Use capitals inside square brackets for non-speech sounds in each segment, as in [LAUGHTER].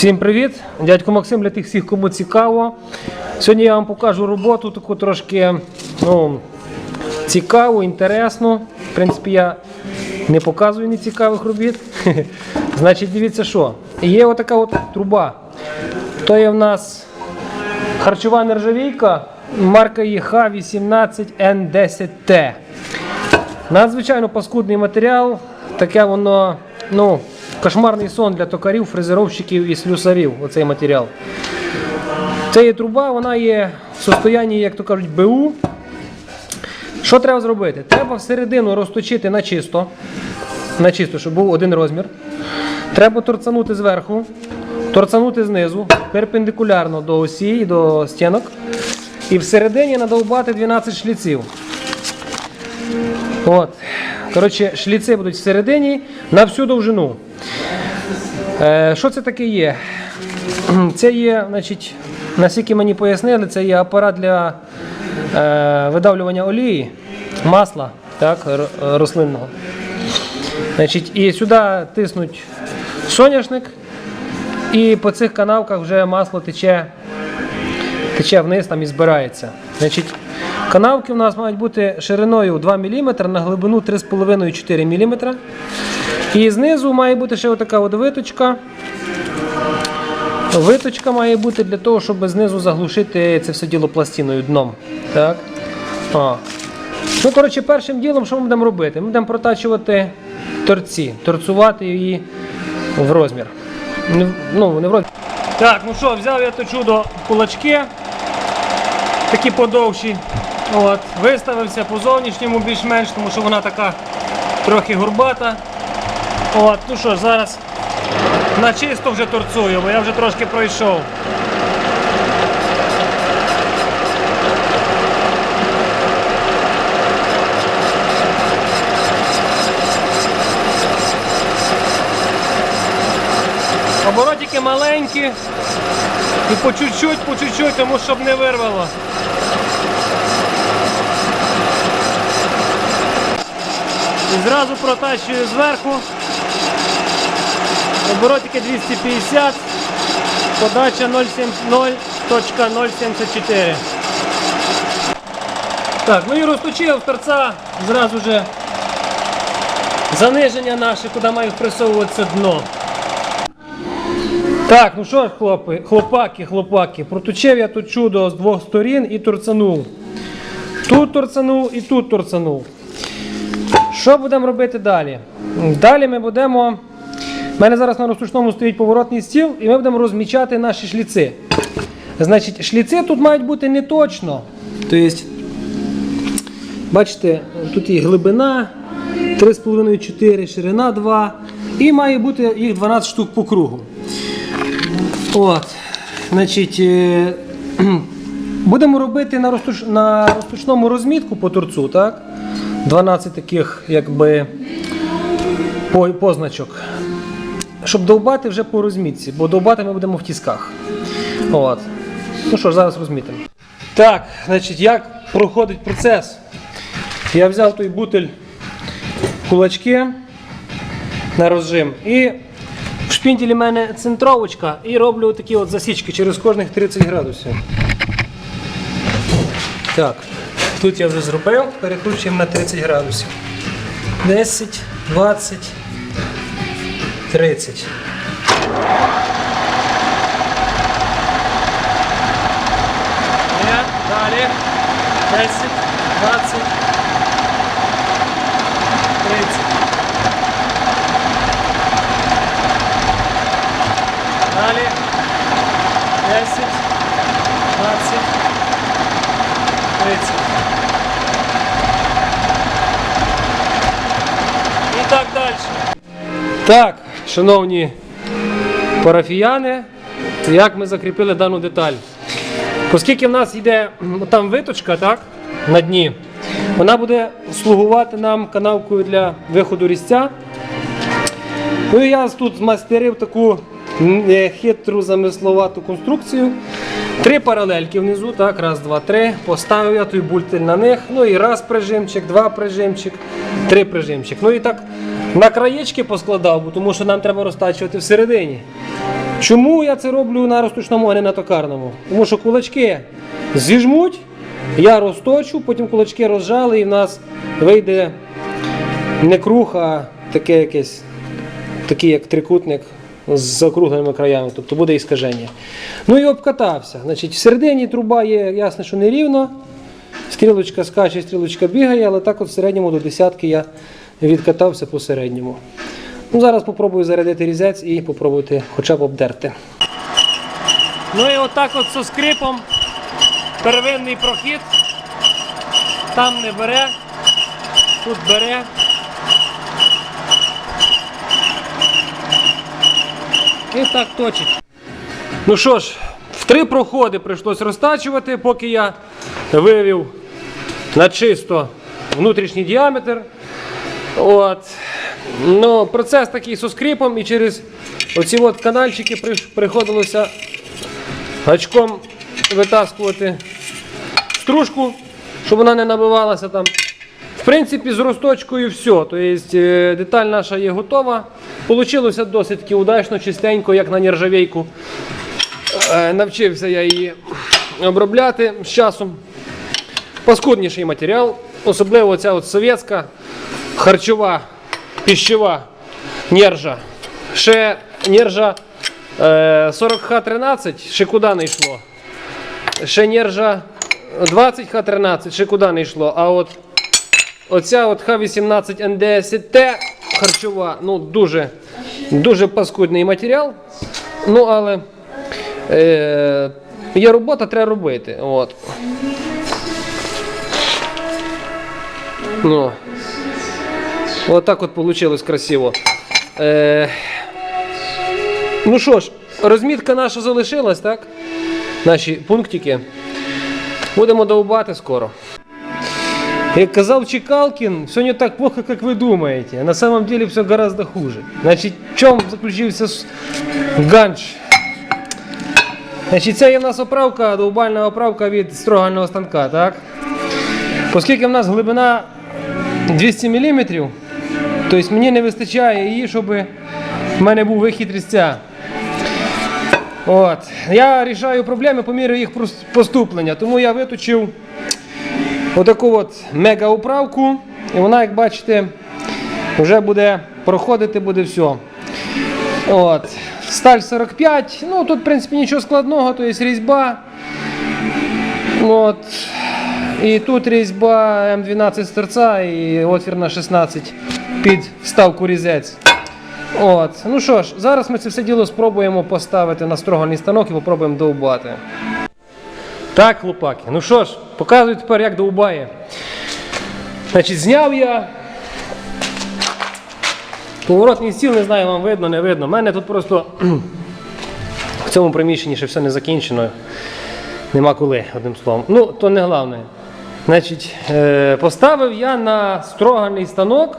Всім привіт! Дядько Максим для тих всіх, кому цікаво. Сьогодні я вам покажу роботу таку трошки ну, цікаву, інтересну. В принципі, я не показую нецікавих робіт. [LAUGHS] Значить, дивіться що. Є отака от труба. То є в нас харчова нержавійка, марка її Х18Н10Т. Надзвичайно паскудний матеріал, таке воно, ну, кошмарний сон для токарів, фрезеровщиків і слюсарів, оцей матеріал. Це є труба, вона є в состоянні, як то кажуть, БУ. Що треба зробити? Треба всередину розточити на чисто, на чисто, щоб був один розмір. Треба торцанути зверху, торцанути знизу, перпендикулярно до осі і до стінок. І всередині надовбати 12 шліців. От. Коротше, шліци будуть всередині на всю довжину. Е, що це таке є? Це є, значить, наскільки мені пояснили, це є апарат для е, видавлювання олії, масла так, рослинного. Значить, і сюди тиснуть соняшник, і по цих канавках вже масло тече, тече вниз там і збирається. Значить, канавки у нас мають бути шириною 2 мм на глибину 3,5-4 мм. І знизу має бути ще отака от виточка. Виточка має бути для того, щоб знизу заглушити це все діло пластиною дном. Так. О. Ну, коротше, першим ділом, що ми будемо робити? Ми будемо протачувати торці, торцувати її в розмір. Ну, не в розмір. Так, ну що, взяв я то чудо кулачки, такі подовші. От, виставився по зовнішньому більш-менш, тому що вона така трохи горбата. От, ну що ж, зараз на чисто вже торцую, бо я вже трошки пройшов. Маленькі і по чуть-чуть, по чуть-чуть, тому щоб не вирвало. І зразу протащую зверху. Оборотики 250, подача 0,0.074. Так, ну і розточив торця зразу же заниження наше, куди має впресовуватися дно. Так, ну що ж, хлопи, хлопаки, хлопаки, проточив я тут чудо з двох сторін і торцанув. Тут торцанув і тут торцанув. Що будемо робити далі? Далі ми будемо. У мене зараз на розтушному стоїть поворотний стіл, і ми будемо розмічати наші шліци. Значить, шліци тут мають бути не точно. Тобто, бачите, тут є глибина 3,5-4, ширина 2. І має бути їх 12 штук по кругу. От, значить, е, [CLEARS THROAT] будемо робити на, розтуш... на розтушному розмітку по торцу, так? 12 таких, якби, по- позначок. Щоб довбати вже по розмітці, бо довбати ми будемо в тісках. От. Ну що ж, зараз розмітимо. Так, значить, як проходить процес? Я взяв той бутель кулачки на розжим і в в мене центровочка і роблю такі от засічки через кожних 30 градусів. Так, тут я вже зробив, перекручуємо на 30 градусів. 10, 20, 30. Далі. 10, 20, 30. Далі 10, 20, 30. І так далі. Так, шановні парафіяни, як ми закріпили дану деталь. Оскільки в нас йде там виточка, так, на дні, вона буде слугувати нам канавкою для виходу різця. Ну і я тут змастерив таку е, хитру замисловату конструкцію. Три паралельки внизу, так, раз, два, три. Поставив я той бультель на них. Ну і раз прижимчик, два прижимчик, три прижимчик. Ну і так на краєчки поскладав, бо тому що нам треба розтачувати всередині. Чому я це роблю на розточному, а не на токарному? Тому що кулачки зіжмуть, я розточу, потім кулачки розжали і в нас вийде не круг, а таке якесь, такий як трикутник з закругленими краями, тобто буде іскаження. Ну і обкатався. Значить, всередині труба є ясно, що не рівно. Стрілочка скаче, стрілочка бігає, але так от в середньому до десятки я відкатався по середньому. Ну, зараз попробую зарядити різець і попробувати хоча б обдерти. Ну і отак от со скрипом первинний прохід. Там не бере, тут бере. І так точить. Ну що ж, в три проходи прийшлось розтачувати, поки я вивів на чисто внутрішній діаметр. От. Ну, процес такий зі скрипом і через оці от канальчики приходилося гачком витаскувати стружку, щоб вона не набивалася там. В принципі, з розточкою все. Тобто е, деталь наша є готова. Получилося досить удачно, чистенько, як на нержавейку. Е, Навчився я її обробляти з часом. Паскудніший матеріал, особливо ця от совєтська харчова, піщова нержа. Ще нержа е, 40Х13, ще куди не йшло. Ще нержа 20Х13, ще куди не йшло. А от оця от Х18 НДСТ харчова, ну дуже, дуже паскудний матеріал. Ну, але е, є робота, треба робити. От. Ну. Вот так от получилось красиво. Е, ну що ж, розмітка наша залишилась, так? Наші пунктики. Будемо довбати скоро. Як казав Чекалкин, все не так плохо, как вы думаете. На самом деле все гораздо хуже. Значить, в чому заключився ганч? Значить, це є в нас оправка, довбальна оправка від строгального станка, так? Оскільки в нас глибина 200 мм, тобто мені не вистачає її, щоб в мене був вихід різця. От. Я рішаю проблеми по мірі їх поступлення, тому я виточив отаку от мега-управку, і вона, як бачите, вже буде проходити, буде все. От. Сталь 45, ну тут, в принципі, нічого складного, то є різьба. От. І тут різьба М12 з торця і отвір на 16 під вставку різець. От. Ну що ж, зараз ми це все діло спробуємо поставити на строгальний станок і попробуємо довбати. Так, хлопаки, ну що ж, показую тепер, як довбає. Значить, зняв я. Поворотний стіл, не знаю, вам видно, не видно. У мене тут просто [CLEARS THROAT] в цьому приміщенні ще все не закінчено. Нема коли, одним словом. Ну, то не головне. Значить, е, поставив я на строгальний станок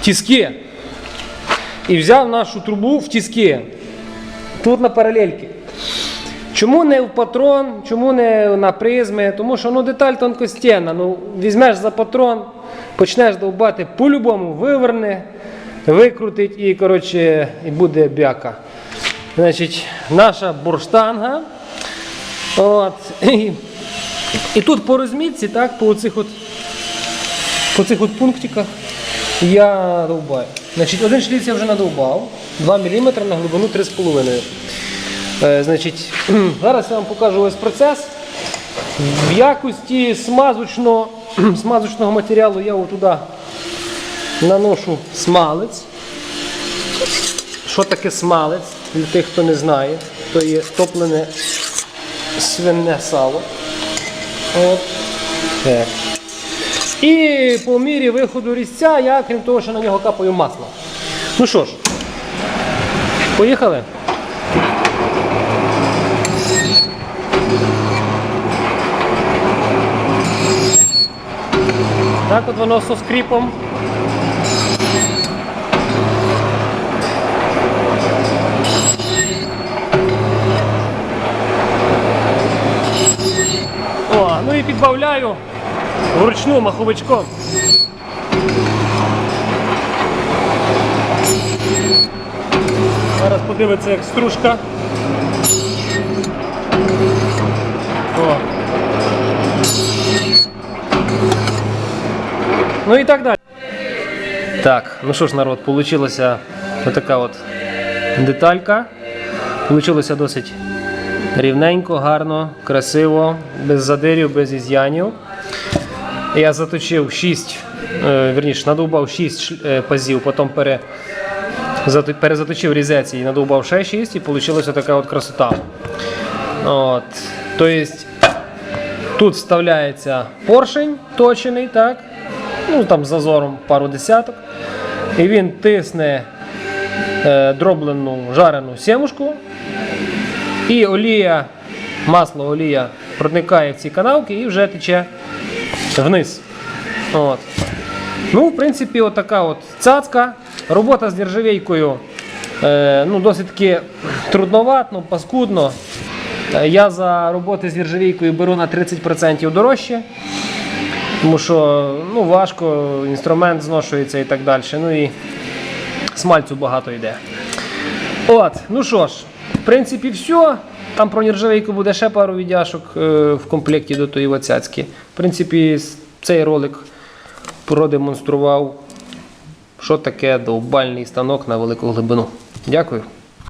тіски. І взяв нашу трубу в тіски. Тут на паралельки. Чому не в патрон, чому не на призми? Тому що ну, деталь тонкостінна. Ну, візьмеш за патрон, почнеш довбати по-любому, виверне, викрутить і, коротше, і буде бяка. Значить, наша бурштанга. От. І тут по розмітці, так, по цих от, по цих от пунктиках я довбаю. Значить, один шліц я вже надовбав, 2 мм на глибину 3,5. Е, значить, [CLEARS THROAT] зараз я вам покажу весь процес. В якості смазочного, [CLEARS THROAT] смазочного матеріалу я отуда наношу смалець. Що таке смалець? Для тих, хто не знає, то є топлене свине сало. От. Так. І по мірі виходу різця я, крім того, що на нього капаю масло. Ну що ж, поїхали. Так от воно со скріпом. О, ну і підбавляю вручну маховичком. Зараз подивиться, як стружка. О. Ну і так далі. Так, ну що ж, народ, получилася отака от деталька. Получилося досить рівненько, гарно, красиво, без задирів, без із'янів. Я заточив 6, е, верніше, надовбав 6 пазів, потім пере, перезаточив різець і надовбав ще 6, і вийшла така от красота. От. Тобто тут вставляється поршень точений, так? Ну там з зазором пару десяток. І він тисне е, дроблену жарену сімушку. І олія, масло, олія проникає в ці канавки і вже тече вниз. От. Ну, в принципі, отака от цацка. Робота з нержавійкою е, ну, досить таки трудноватно, паскудно. Е, Я за роботи з нержавійкою беру на 30% дорожче. Тому що ну, важко, інструмент зношується і так далі. Ну і смальцю багато йде. От, ну що ж, в принципі, все. Там про нержавейку буде ще пару віддяшок е, в комплекті до тої вацяцьки. В принципі, цей ролик продемонстрував, що таке довбальний станок на велику глибину. Дякую.